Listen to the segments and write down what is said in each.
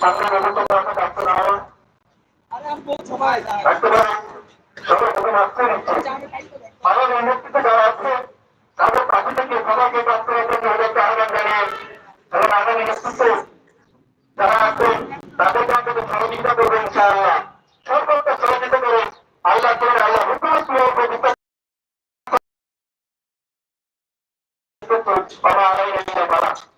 সামনে আছে ডাক্তার আমার ডাক্তার সবাই প্রথম আসতে দিচ্ছি আমাদের নেতৃত্বে যারা আছে তাদের পাশে থেকে সবাইকে ডাক্তারের জন্য ওদেরকে আহ্বান জানিয়ে এবং আগামী নেতৃত্বে যারা আছে তাদেরকে আমাদের সহযোগিতা করবেন ইনশাআল্লাহ সরকারকে সহযোগিতা করে আল্লাহ করে আল্লাহ হুকুমত প্রতিষ্ঠা বাবা আলাই বাবা সম্মেলনের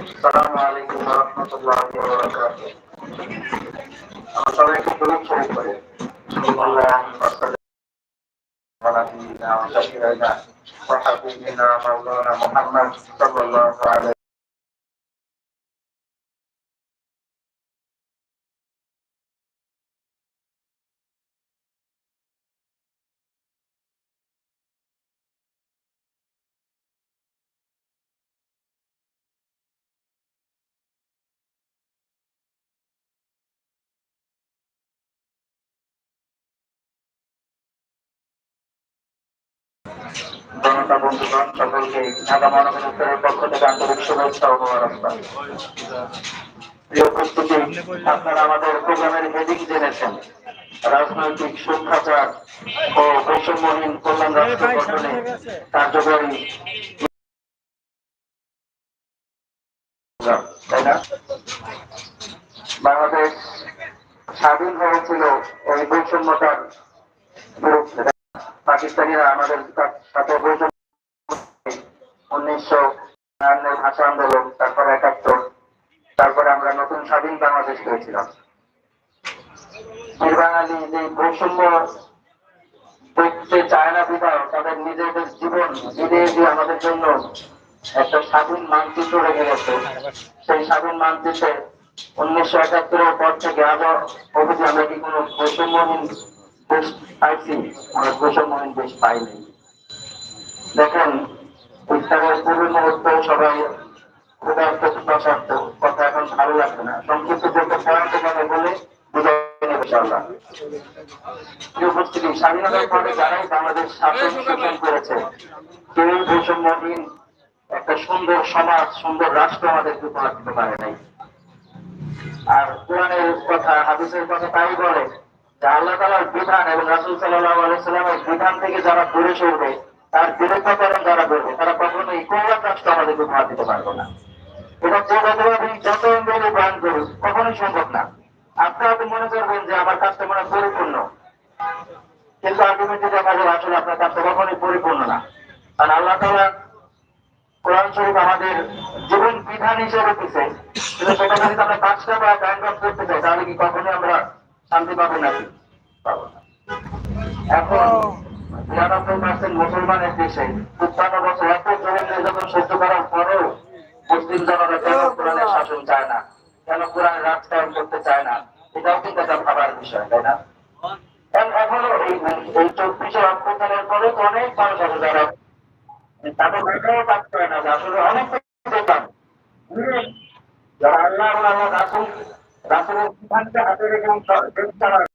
السلام عليكم ورحمة الله وبركاته. আমরা সবাইকে দূর শরীফ করে اللهم صل على نبينا وشفيعنا وحبيبنا مولانا محمد صلى الله عليه জনতা বন্ধুগণ, সকলকে ঢাকা মহানগরের পক্ষ থেকে আন্তরিক শুভেচ্ছা ও উপস্থিতি, আপনারা আমাদের প্রোগ্রামের হেডিং জেনেছেন। রাজনৈতিক সুখাচার ও বৈষম্যহীন কল্যাণ রাষ্ট্র গঠনে কার্যকরী বাংলাদেশ স্বাধীন হয়েছিল এই বৈষম্যতার বিরুদ্ধে। পাকিস্তানিরা আমাদের সাথে বৈষম্য উনিশশো ভাষা আন্দোলন, তারপর একাত্তর, তারপরে আমরা নতুন স্বাধীন বাংলাদেশ পেয়েছিলাম। বাঙালি যে বৈষম্য দেখতে চায় না বিধায় তাদের নিজেদের জীবন বিদে দিয়ে আমাদের জন্য একটা স্বাধীন মানচিত্র রেখে গেছে। সেই স্বাধীন মানচিত্রে উনিশশো একাত্তরের পর থেকে আজও অবধি কি কোনো বৈষম্যহীন দেশ পাইছি আমরা বৈষম্যহীন দেশ পাইনি দেখেন, ইফতারের সবাই কথা এখন ভালো লাগবে না। সংক্ষিপ্ত বলে উপস্থিতি, স্বাধীনতার পরে যারাই বাংলাদেশ শাসন একটা সুন্দর সমাজ, সুন্দর রাষ্ট্র আমাদেরকে উপহার দিতে পারে নাই। আর কোরআনের কথা, হাদিসের কথা তাই বলে আল্লাহ তালার বিধান এবং রাসুল সাল্লাহ বিধান থেকে যারা দূরে সরবে, তার বিরুদ্ধকরণ যারা করবে তারা কখনো এই কল্যাণ রাষ্ট্র আমাদেরকে উপহার দিতে পারবে না। যে কখনোই সম্ভব না। আপনি মনে করবেন যে আমার কাজটা মনে পরিপূর্ণ। কিন্তু আলটিমেটলি দেখা যাবে আসলে আপনার কাজটা কখনোই পরিপূর্ণ না। কারণ আল্লাহ তালা কোরআন শরীফ আমাদের জীবন বিধান হিসেবে দিচ্ছে সেটা যদি আমরা কাজটা বা ব্যাংক করতে চাই, তাহলে কি কখনোই আমরা শান্তি পাবো নাকি পাবো না। এখন নিরানব্বই পার্সেন্ট মুসলমানের দেশে উত্তান্ন বছর এত জোরে নির্যাতন সহ্য করার পরেও মুসলিম জনতা কেন কোরআনের শাসন চায় না? কেন কোরআনের রাজ কায়েম করতে চায় না? এটাও কিন্তু একটা ভাবার বিষয় তাই না? এখনও এই চব্বিশের অভ্যুত্থানের পরে তো অনেক মানুষ আছে যারা তাদের মেয়েটাও কাজ করে না আসলে অনেক যারা আল্লাহ আল্লাহ রাসুল রাসুলের